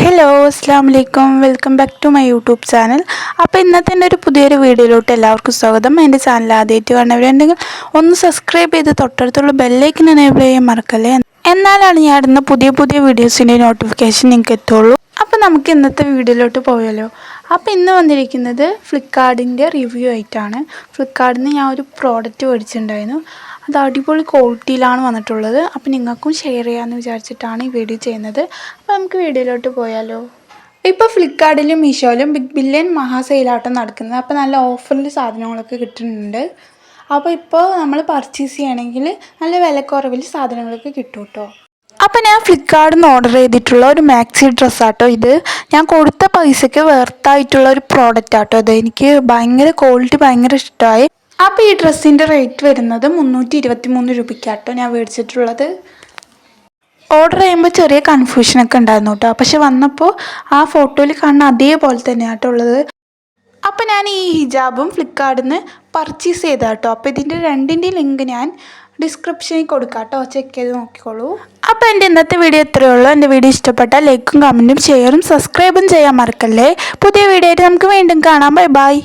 Hello അസ്സാം വലൈക്കും welcome back to my YouTube channel അപ്പോൾ ഇന്നത്തെ എന്റെ ഒരു പുതിയൊരു വീഡിയോയിലോട്ട് എല്ലാവർക്കും സ്വാഗതം. എന്റെ ചാനൽ ആദ്യമായിട്ട് കാണുന്നവരുണ്ടെങ്കിൽ ഒന്ന് സബ്സ്ക്രൈബ് ചെയ്ത് തൊട്ടടുത്തുള്ള ബെല്ലൈക്കൻ എനേബിൾ ചെയ്യാൻ മറക്കല്ലേ? എന്നാലാണ് ഞാൻ ഇടുന്ന പുതിയ പുതിയ വീഡിയോസിന്റെ നോട്ടിഫിക്കേഷൻ നിങ്ങൾക്ക് എത്തുള്ളൂ. അപ്പോൾ നമുക്ക് ഇന്നത്തെ വീഡിയോയിലോട്ട് പോയാലോ. അപ്പോൾ ഇന്ന് വന്നിരിക്കുന്നത് ഫ്ലിപ്കാർട്ടിന്റെ റിവ്യൂ ആയിട്ടാണ്. ഫ്ലിപ്കാർട്ടിൽ നിന്ന് ഞാൻ ഒരു പ്രോഡക്റ്റ് മേടിച്ചിട്ടുണ്ടായിരുന്നു. അത് അടിപൊളി ക്വാളിറ്റിയിലാണ് വന്നിട്ടുള്ളത്. അപ്പോൾ നിങ്ങൾക്കും ഷെയർ ചെയ്യാമെന്ന് വിചാരിച്ചിട്ടാണ് ഈ വീഡിയോ ചെയ്യുന്നത്. അപ്പോൾ നമുക്ക് വീഡിയോയിലോട്ട് പോയാലോ. ഇപ്പോൾ ഫ്ലിപ്കാർട്ടിലും മീഷോയിലും ബിഗ് ബില്യൺ മഹാസെയിലാട്ടം നടക്കുന്നത്. അപ്പോൾ നല്ല ഓഫറിൽ സാധനങ്ങളൊക്കെ കിട്ടുന്നുണ്ട്. അപ്പോൾ ഇപ്പോൾ നമ്മൾ പർച്ചേസ് ചെയ്യണമെങ്കിൽ നല്ല വിലക്കുറവിൽ സാധനങ്ങളൊക്കെ കിട്ടും കേട്ടോ അപ്പോൾ ഞാൻ ഫ്ലിപ്കാർട്ടിൽ നിന്ന് ഓർഡർ ചെയ്തിട്ടുള്ള ഒരു മാക്സി ഡ്രസ്സാട്ടോ ഇത്. ഞാൻ കൊടുത്ത പൈസയ്ക്ക് വെർത്തായിട്ടുള്ള ഒരു പ്രോഡക്റ്റ് ആട്ടോ ഇത്. എനിക്ക് ഭയങ്കര ക്വാളിറ്റി ഭയങ്കര ഇഷ്ടമായി. അപ്പോൾ ഈ ഡ്രസ്സിന്റെ റേറ്റ് വരുന്നത് മുന്നൂറ്റി ഇരുപത്തി മൂന്ന് രൂപയ്ക്കാട്ടോ ഞാൻ മേടിച്ചിട്ടുള്ളത്. ഓർഡർ ചെയ്യുമ്പോൾ ചെറിയ കൺഫ്യൂഷനൊക്കെ ഉണ്ടായിരുന്നു കേട്ടോ. പക്ഷെ വന്നപ്പോൾ ആ ഫോട്ടോയിൽ കാണുന്ന അതേപോലെ തന്നെയാട്ടോ ഉള്ളത്. അപ്പോൾ ഞാൻ ഈ ഹിജാബും ഫ്ലിപ്കാർട്ടിൽ നിന്ന് പർച്ചേസ് ചെയ്ത കേട്ടോ അപ്പോൾ ഇതിന്റെ രണ്ടിന്റെ ലിങ്ക് ഞാൻ ഡിസ്ക്രിപ്ഷനിൽ കൊടുക്കാം കേട്ടോ ചെക്ക് ചെയ്ത് നോക്കിക്കോളൂ. അപ്പോൾ എന്റെ ഇന്നത്തെ വീഡിയോ ഇത്രയേ ഉള്ളൂ. എന്റെ വീഡിയോ ഇഷ്ടപ്പെട്ടാൽ ലൈക്കും കമന്റും ഷെയറും സബ്സ്ക്രൈബും ചെയ്യാൻ മറക്കല്ലേ. പുതിയ വീഡിയോ ആയിട്ട് നമുക്ക് വീണ്ടും കാണാം. Bye bye